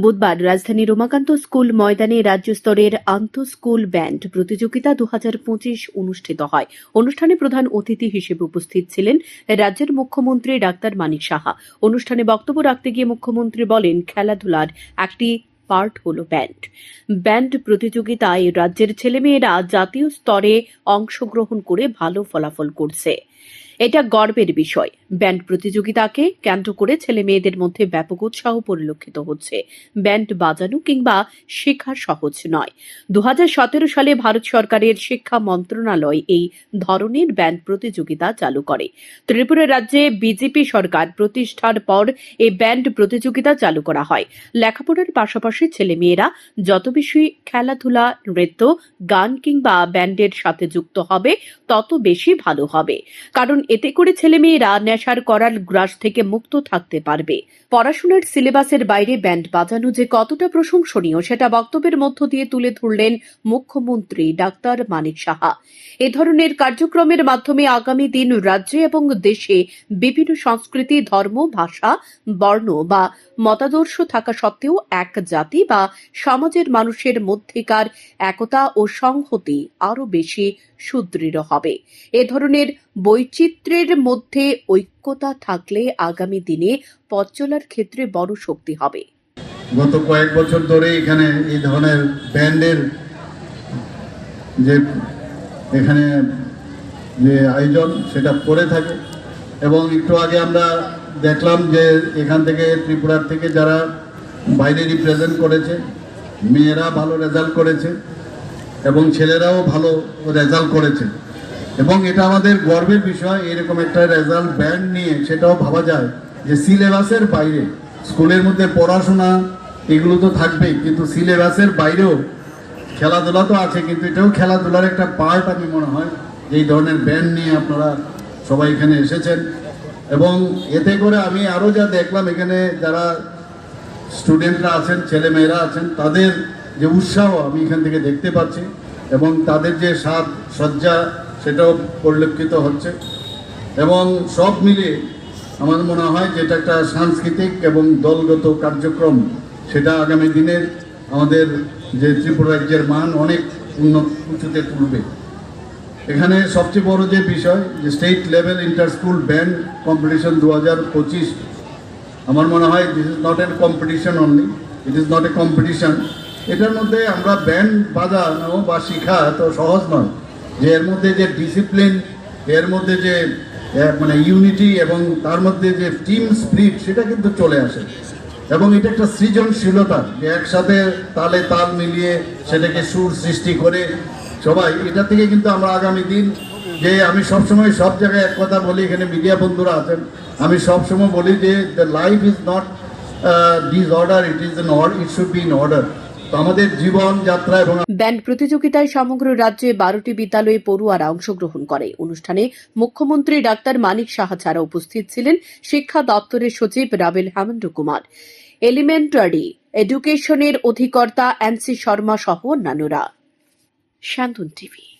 বুধবার রাজধানীর রোমাকান্ত স্কুল ময়দানে রাজ্য স্তরের আন্তঃ স্কুল ব্যান্ড প্রতিযোগিতা দু হাজার পঁচিশ অনুষ্ঠিত হয়। অনুষ্ঠানে প্রধান অতিথি হিসেবে উপস্থিত ছিলেন রাজ্যের মুখ্যমন্ত্রী ডাক্তার মানিক সাহা। অনুষ্ঠানে বক্তব্য রাখতে গিয়ে মুখ্যমন্ত্রী বলেন, খেলাধুলার একটি পার্ট হল ব্যান্ড। ব্যান্ড প্রতিযোগিতায় রাজ্যের ছেলেমেয়েরা জাতীয় স্তরে অংশগ্রহণ করে ভালো ফলাফল করছে। এটা গর্বের বিষয়। ব্যান্ড প্রতিযোগিতাকে কেন্দ্র করে ছেলে মেয়েদের মধ্যে ব্যাপক উৎসাহ পরিলক্ষিত হচ্ছে। ব্যান্ড বাজানো কিংবা শেখা সহজ নয়। দু সালে ভারত সরকারের শিক্ষা মন্ত্রণালয় এই ধরনের ব্যান্ড প্রতিযোগিতা চালু করে। ত্রিপুরা রাজ্যে বিজেপি সরকার প্রতিষ্ঠার পর এই ব্যান্ড প্রতিযোগিতা চালু করা হয়। লেখাপড়ার পাশাপাশি ছেলে মেয়েরা যত বেশি খেলাধুলা, নৃত্য, গান কিংবা ব্যান্ডের সাথে যুক্ত হবে, তত বেশি ভালো হবে। কারণ এতে করে ছেলে মেয়েরা নেশার করাল গ্রাস থেকে মুক্ত থাকতে পারবে। পড়াশোনার সিলেবাসের বাইরে ব্যান্ড বাজানো যে কতটা প্রশংসনীয়, সেটা বক্তব্যের মধ্য দিয়ে তুলে ধরলেন মুখ্যমন্ত্রী ডাক্তার মানিক সাহা। এ ধরনের কার্যক্রমের মাধ্যমে আগামী দিন রাজ্যে এবং দেশে বিভিন্ন সংস্কৃতি, ধর্ম, ভাষা, বর্ণ বা মতাদর্শ থাকা সত্ত্বেও এক জাতি বা সমাজের মানুষের মধ্যেকার একতা ও সংহতি আরও বেশি সুদৃঢ় হবে। এ ধরনের বৈচিত্র্যের মধ্যে ঐক্যতা থাকলে আগামী দিনে পথ চলার ক্ষেত্রে বড় শক্তি হবে। গত কয়েক বছর ধরে এখানে এই ধরনের ব্যান্ডের যে এখানে যে আয়োজন সেটা করে থাকে এবং একটু আগে আমরা দেখলাম যে এখান থেকে ত্রিপুরার থেকে যারা বাইরে রিপ্রেজেন্ট করেছে, মেয়েরা ভালো রেজাল্ট করেছে এবং ছেলেরাও ভালো রেজাল্ট করেছে। এবং এটা আমাদের গর্বের বিষয়, এরকম একটা রেজাল্ট ব্যান্ড নিয়ে সেটাও ভাবা যায় যে সিলেবাসের বাইরে, স্কুলের মধ্যে পড়াশোনা এগুলো তো থাকবেই, কিন্তু সিলেবাসের বাইরেও খেলাধুলা তো আছে, কিন্তু এটাও খেলাধুলার একটা পার্ট আমি মনে হয় এই ধরনের ব্যান্ড নিয়ে আপনারা সবাই এখানে এসেছেন। এবং এতে করে আমি আরও যা দেখলাম, এখানে যারা স্টুডেন্টরা আছেন ছেলে মেয়েরা আছেন, তাদের যে উৎসাহ আমি এখান থেকে দেখতে পাচ্ছি এবং তাদের যে সাজ সজ্জা সেটাও পরিলক্ষিত হচ্ছে। এবং সব মিলিয়ে আমার মনে হয় যে এটা একটা সাংস্কৃতিক এবং দলগত কার্যক্রম। সেটা আগামী দিনের আমাদের যে ত্রিপুরা রাজ্যের মান অনেক উন্নত উঁচুতে তুলবে। এখানে সবচেয়ে বড় যে বিষয়, যে state level inter school band competition দু হাজার পঁচিশ। আমার মনে হয় this is not an competition only it is not a competition এটার মধ্যে আমরা ব্যান্ড বাজানো বা শেখা এত সহজ নয়। যে এর মধ্যে যে ডিসিপ্লিন এর মধ্যে যে মানে ইউনিটি এবং তার মধ্যে যে টিম স্পিরিট সেটা কিন্তু চলে আসে। এবং এটা একটা সৃজনশীলতা, যে একসাথে তালে তাল মিলিয়ে সেটাকে সুর সৃষ্টি করে সবাই। এটা থেকে কিন্তু আমরা আগামী দিন যে আমি সবসময় সব জায়গায় এক কথা বলি, এখানে মিডিয়া বন্ধুরা আছেন, আমি সবসময় বলি যে the life is not disorder it is an order it should be in order আমাদের জীবন, যাত্রা এবং ব্যান্ড প্রতিযোগিতায় সমগ্র রাজ্যে বারোটি বিদ্যালয়ে পড়ুয়ারা অংশগ্রহণ করে। অনুষ্ঠানে মুখ্যমন্ত্রী ডাক্তার মানিক সাহা ছাড়া উপস্থিত ছিলেন শিক্ষা দপ্তরের সচিব রাবেল হেমন্ত কুমার। এলিমেন্টারি এডুকেশনের অধিকর্তা এনসি শর্মা সহ অন্যান্যরা। শান্তন টিভি।